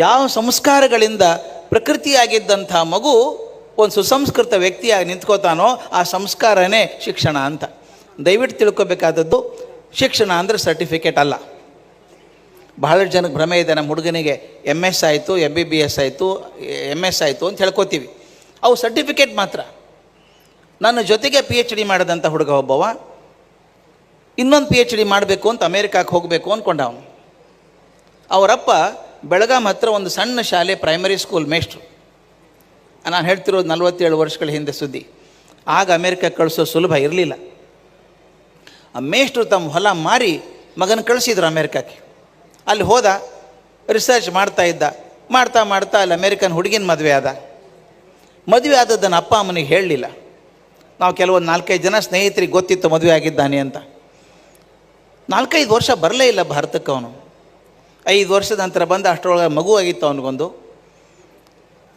ಯಾವ ಸಂಸ್ಕಾರಗಳಿಂದ ಪ್ರಕೃತಿಯಾಗಿದ್ದಂಥ ಮಗು ಒಂದು ಸುಸಂಸ್ಕೃತ ವ್ಯಕ್ತಿಯಾಗಿ ನಿಂತ್ಕೋತಾನೋ ಆ ಸಂಸ್ಕಾರನೇ ಶಿಕ್ಷಣ ಅಂತ. ದಯವಿಟ್ಟು ತಿಳ್ಕೊಬೇಕಾದದ್ದು, ಶಿಕ್ಷಣ ಅಂದರೆ ಸರ್ಟಿಫಿಕೇಟ್ ಅಲ್ಲ. ಬಹಳಷ್ಟು ಜನಕ್ಕೆ ಭ್ರಮೆ ಇದೆ, ನಮ್ಮ ಹುಡುಗನಿಗೆ ಎಂ ಎಸ್ ಆಯಿತು ಎಂ ಬಿ ಬಿ ಎಸ್ ಆಯಿತು ಎಂ ಎಸ್ ಆಯಿತು ಅಂತ ಹೇಳ್ಕೋತೀವಿ. ಅವು ಸರ್ಟಿಫಿಕೇಟ್ ಮಾತ್ರ. ನನ್ನ ಜೊತೆಗೆ ಪಿ ಎಚ್ ಡಿ ಮಾಡಿದಂಥ ಹುಡುಗ ಒಬ್ಬವ, ಇನ್ನೊಂದು ಪಿ ಎಚ್ ಡಿ ಮಾಡಬೇಕು ಅಂತ ಅಮೇರಿಕಾಕ್ಕೆ ಹೋಗಬೇಕು ಅಂದ್ಕೊಂಡ ಅವನು ಅವರಪ್ಪ ಬೆಳಗಾಂ ಹತ್ರ ಒಂದು ಸಣ್ಣ ಶಾಲೆ ಪ್ರೈಮರಿ ಸ್ಕೂಲ್ ಮೇಷ್ಟ್ರು. ನಾನು ಹೇಳ್ತಿರೋದು ನಲವತ್ತೇಳು ವರ್ಷಗಳ ಹಿಂದೆ ಸುದ್ದಿ. ಆಗ ಅಮೇರಿಕಕ್ಕೆ ಕಳಿಸೋ ಸುಲಭ ಇರಲಿಲ್ಲ. ಆ ಮೇಷ್ಟ್ರು ತಮ್ಮ ಹೊಲ ಮಾರಿ ಮಗನ ಕಳಿಸಿದ್ರು ಅಮೇರಿಕಕ್ಕೆ. ಅಲ್ಲಿ ಹೋದ ರಿಸರ್ಚ್ ಮಾಡ್ತಾ ಇದ್ದ. ಮಾಡ್ತಾ ಮಾಡ್ತಾ ಅಲ್ಲಿ ಅಮೇರಿಕನ್ ಹುಡುಗಿನ ಮದುವೆ ಆದ. ಮದುವೆ ಆದದ್ದನ್ನು ಅಪ್ಪ ಅಮ್ಮನಿಗೆ ಹೇಳಲಿಲ್ಲ. ನಾವು ಕೆಲವೊಂದು ನಾಲ್ಕೈದು ಜನ ಸ್ನೇಹಿತರಿಗೆ ಗೊತ್ತಿತ್ತು ಮದುವೆ ಆಗಿದ್ದಾನೆ ಅಂತ. ನಾಲ್ಕೈದು ವರ್ಷ ಬರಲೇ ಇಲ್ಲ ಭಾರತಕ್ಕೆ ಅವನು. ಐದು ವರ್ಷದ ನಂತರ ಬಂದ ಅಷ್ಟರೊಳಗೆ ಮಗು ಆಗಿತ್ತು ಅವನಿಗೊಂದು.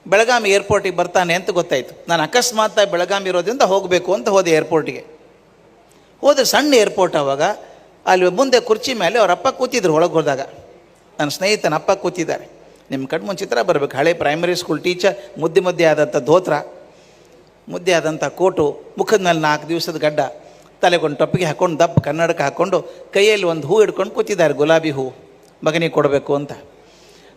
ಬೆಳಗಾವಿ ಏರ್ಪೋರ್ಟಿಗೆ ಬರ್ತಾನೆ ಅಂತ ಗೊತ್ತಾಯಿತು. ನಾನು ಅಕಸ್ಮಾತ್ ಬೆಳಗಾವಿ ಇರೋದ್ರಿಂದ ಹೋಗಬೇಕು ಅಂತ ಹೋದೆ ಏರ್ಪೋರ್ಟಿಗೆ. ಹೋದ್ರೆ ಸಣ್ಣ ಏರ್ಪೋರ್ಟ್ ಆವಾಗ ಅಲ್ಲಿ ಮುಂದೆ ಕುರ್ಚಿ ಮೇಲೆ ಅವ್ರ ಅಪ್ಪ ಕೂತಿದ್ರು ಒಳಗೆ ಹೋದಾಗ. ನನ್ನ ಸ್ನೇಹಿತನ ಅಪ್ಪ ಕೂತಿದ್ದಾರೆ. ನಿಮ್ಮ ಕಣ್ಣು ಚಿತ್ರ ಬರಬೇಕು. ಹಳೆ ಪ್ರೈಮರಿ ಸ್ಕೂಲ್ ಟೀಚರ್ ಮುದ್ದೆ ಮುದ್ದೆ ಆದಂಥ ಧೋತ್ರ, ಮುದ್ದೆ ಆದಂಥ ಕೋಟು, ಮುಖದ ಮೇಲೆ ನಾಲ್ಕು ದಿವಸದ ಗಡ್ಡ ತಲೆಗೊಂಡು ಟೊಪ್ಪಿಗೆ ಹಾಕ್ಕೊಂಡು ದಪ್ಪ ಕನ್ನಡಕ ಹಾಕ್ಕೊಂಡು ಕೈಯಲ್ಲಿ ಒಂದು ಹೂ ಹಿಡ್ಕೊಂಡು ಕೂತಿದ್ದಾರೆ ಗುಲಾಬಿ ಹೂ. ಮಗನಿಗೆ ಕೊಡಬೇಕು ಅಂತ.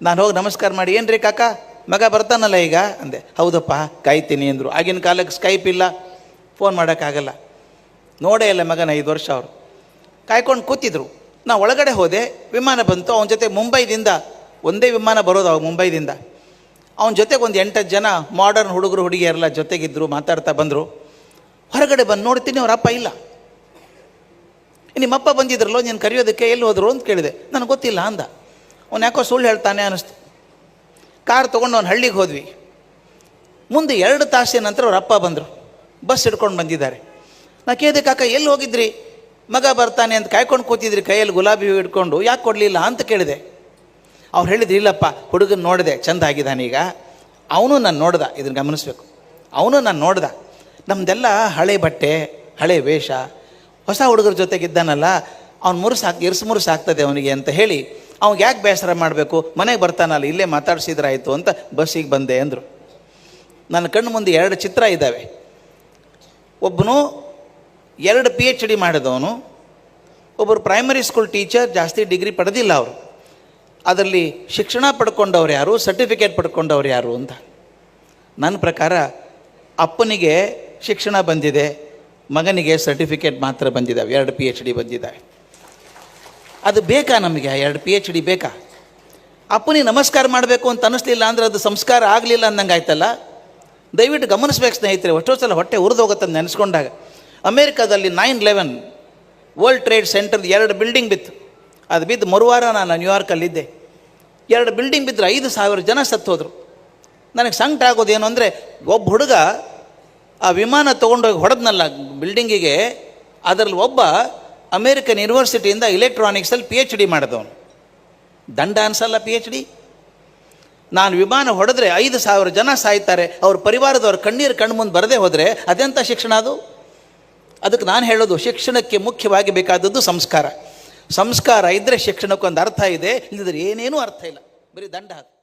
ನಾನು ಹೋಗಿ ನಮಸ್ಕಾರ ಮಾಡಿ ಏನು ರೀ ಕಾಕ? ಮಗ ಬರ್ತಾನಲ್ಲ ಈಗ? ಅಂದೆ, ಹೌದಪ್ಪ, ಕಾಯ್ತೀನಿ ಅಂದರು. ಆಗಿನ ಕಾಲಕ್ಕೆ ಸ್ಕೈಪ್ ಇಲ್ಲ ಫೋನ್ ಮಾಡೋಕ್ಕಾಗಲ್ಲ. ನೋಡೇ ಇಲ್ಲ ಮಗನ, ಐದು ವರ್ಷ ಅವರು. ಕಾಯ್ಕೊಂಡು ಕೂತಿದ್ರು. ನಾ ಒಳಗಡೆ ಹೋದೆ, ವಿಮಾನ ಬಂತು. ಅವನ ಜೊತೆ ಮುಂಬೈದಿಂದ, ಒಂದೇ ವಿಮಾನ ಬರೋದು ಅವಾಗ ಮುಂಬೈದಿಂದ. ಅವನ ಜೊತೆಗೆ ಒಂದು ಎಂಟು ಜನ ಮಾಡರ್ನ್ ಹುಡುಗರು, ಹುಡುಗಿಯರೆಲ್ಲ ಜೊತೆಗಿದ್ದರು ಮಾತಾಡ್ತಾ ಬಂದರು. ಹೊರಗಡೆ ಬಂದು ನೋಡ್ತೀನಿ, ಅವರ ಅಪ್ಪ ಇಲ್ಲ. ನಿಮ್ಮಪ್ಪ ಬಂದಿದ್ರಲ್ಲೋ, ನೀನು ಕರೆಯೋದಕ್ಕೆ ಎಲ್ಲಿ ಹೋದ್ರು ಅಂತ ಕೇಳಿದೆ. ನನಗೆ ಗೊತ್ತಿಲ್ಲ ಅಂದ. ಅವ್ನು ಯಾಕೋ ಸುಳ್ಳು ಹೇಳ್ತಾನೆ ಅನ್ನಿಸ್ತು. ಕಾರ್ ತೊಗೊಂಡು ಅವ್ನು ಹಳ್ಳಿಗೆ ಹೋದ್ವಿ. ಮುಂದೆ ಎರಡು ತಾಸಿನ ನಂತರ ಅವ್ರ ಅಪ್ಪ ಬಂದರು. ಬಸ್ ಹಿಡ್ಕೊಂಡು ಬಂದಿದ್ದಾರೆ. ನಾ ಕೇಳಿದೆ, ಕಾಕ, ಎಲ್ಲಿ ಹೋಗಿದ್ರಿ? ಮಗ ಬರ್ತಾನೆ ಅಂತ ಕಾಯ್ಕೊಂಡು ಕೂತಿದ್ರಿ, ಕೈಯಲ್ಲಿ ಗುಲಾಬಿ ಹೂ ಹಿಡ್ಕೊಂಡು. ಯಾಕೆ ಕೊಡಲಿಲ್ಲ? ಅಂತ ಕೇಳಿದೆ. ಅವ್ರು ಹೇಳಿದ್ರು, ಇಲ್ಲಪ್ಪ, ಹುಡುಗನ ನೋಡಿದೆ, ಚಂದ ಈಗ. ಅವನು ನಾನು ನೋಡ್ದೆ. ಇದನ್ನು ಗಮನಿಸ್ಬೇಕು. ಅವನು ನಾನು ನೋಡ್ದೆ. ನಮ್ಮದೆಲ್ಲ ಹಳೆ ಬಟ್ಟೆ, ಹಳೆ ವೇಷ ಹೊಸ ಹುಡುಗರ ಜೊತೆಗಿದ್ದಾನಲ್ಲ, ಅವ್ನು ಮುರುಸು ಹಾಕಿ, ಇರ್ಸು ಮುರುಸು ಆಗ್ತದೆ ಅವನಿಗೆ ಅಂತ ಹೇಳಿ, ಅವ್ನಿಗೆ ಯಾಕೆ ಬೇಸರ ಮಾಡಬೇಕು? ಮನೆಗೆ ಬರ್ತಾನಲ್ಲ, ಇಲ್ಲೇ ಮಾತಾಡ್ಸಿದ್ರಾಯ್ತು ಅಂತ ಬಸ್ಸಿಗೆ ಬಂದೆ ಅಂದರು. ನನ್ನ ಕಣ್ಣು ಮುಂದೆ ಎರಡು ಚಿತ್ರ ಇದ್ದಾವೆ ಒಬ್ಬನು ಎರಡು ಪಿ ಎಚ್ ಡಿ ಮಾಡಿದವನು, ಒಬ್ಬರು ಪ್ರೈಮರಿ ಸ್ಕೂಲ್ ಟೀಚರ್ ಜಾಸ್ತಿ ಡಿಗ್ರಿ ಪಡೆದಿಲ್ಲ ಅವರು. ಅದರಲ್ಲಿ ಶಿಕ್ಷಣ ಪಡ್ಕೊಂಡವ್ರು ಯಾರು ಸರ್ಟಿಫಿಕೇಟ್ ಪಡ್ಕೊಂಡವ್ರು ಯಾರು ಅಂತ. ನನ್ನ ಪ್ರಕಾರ ಅಪ್ಪನಿಗೆ ಶಿಕ್ಷಣ ಬಂದಿದೆ ಮಗನಿಗೆ ಸರ್ಟಿಫಿಕೇಟ್ ಮಾತ್ರ ಬಂದಿದ್ದಾವೆ ಎರಡು ಪಿ ಎಚ್ ಡಿ ಬಂದಿದ್ದಾವೆ ಅದು ಬೇಕಾ ನಮಗೆ? ಎರಡು ಪಿ ಎಚ್ ಡಿ ಬೇಕಾ? ಅಪ್ಪನಿಗೆ ನಮಸ್ಕಾರ ಮಾಡಬೇಕು ಅಂತ ಅನ್ನಿಸ್ಲಿಲ್ಲ ಅಂದ್ರೆ ಅದು ಸಂಸ್ಕಾರ ಆಗಲಿಲ್ಲ ಅಂದಂಗೆ ಆಯ್ತಲ್ಲ ದಯವಿಟ್ಟು ಗಮನಿಸ್ಬೇಕು ಸ್ನೇಹಿತರೆ ಎಷ್ಟೋ ಸಲ ಹೊಟ್ಟೆ ಉರಿದೋಗುತ್ತೆ ನೆನೆಸ್ಕೊಂಡಾಗ. ಅಮೇರಿಕಾದಲ್ಲಿ nine eleven world trade centre ಎರಡು ಬಿಲ್ಡಿಂಗ್ ಬಿತ್ತು. ಅದು ಬಿದ್ದು ಮರುವಾರ ನಾನು ನ್ಯೂಯಾರ್ಕಲ್ಲಿದ್ದೆ. ಎರಡು ಬಿಲ್ಡಿಂಗ್ ಬಿದ್ದರೆ ಐದು ಸಾವಿರ ಜನ ಸತ್ತು ಹೋದರು ನನಗೆ ಸಂಕಟ ಆಗೋದೇನು ಅಂದರೆ, ಒಬ್ಬ ಹುಡುಗ ಆ ವಿಮಾನ ತೊಗೊಂಡೋಗಿ ಹೊಡೆದ್ನಲ್ಲ ಬಿಲ್ಡಿಂಗಿಗೆ, ಅದರಲ್ಲಿ ಒಬ್ಬ ಅಮೇರಿಕನ್ ಯೂನಿವರ್ಸಿಟಿಯಿಂದ ಇಲೆಕ್ಟ್ರಾನಿಕ್ಸಲ್ಲಿ ಪಿ ಎಚ್ ಡಿ ಮಾಡಿದವನು. ದಂಡ ಅನ್ಸಲ್ಲ ಪಿ ಎಚ್ ಡಿ ನಾನು ವಿಮಾನ ಹೊಡೆದ್ರೆ ಐದು ಸಾವಿರ ಜನ ಸಾಯ್ತಾರೆ, ಅವ್ರ ಪರಿವಾರದವ್ರ ಕಣ್ಣೀರು ಕಣ್ಣು ಮುಂದೆ ಬರದೇ ಹೋದರೆ ಅದೆಂಥ ಶಿಕ್ಷಣ ಅದು? ಅದಕ್ಕೆ ನಾನು ಹೇಳೋದು, ಶಿಕ್ಷಣಕ್ಕೆ ಮುಖ್ಯವಾಗಿ ಬೇಕಾದದ್ದು ಸಂಸ್ಕಾರ. ಸಂಸ್ಕಾರ ಇದ್ದರೆ ಶಿಕ್ಷಣಕ್ಕೊಂದು ಅರ್ಥ ಇದೆ ಇಲ್ಲದ್ರೆ ಏನೇನೂ ಅರ್ಥ ಇಲ್ಲ. ಬರೀ ದಂಡ ಹಾಕು.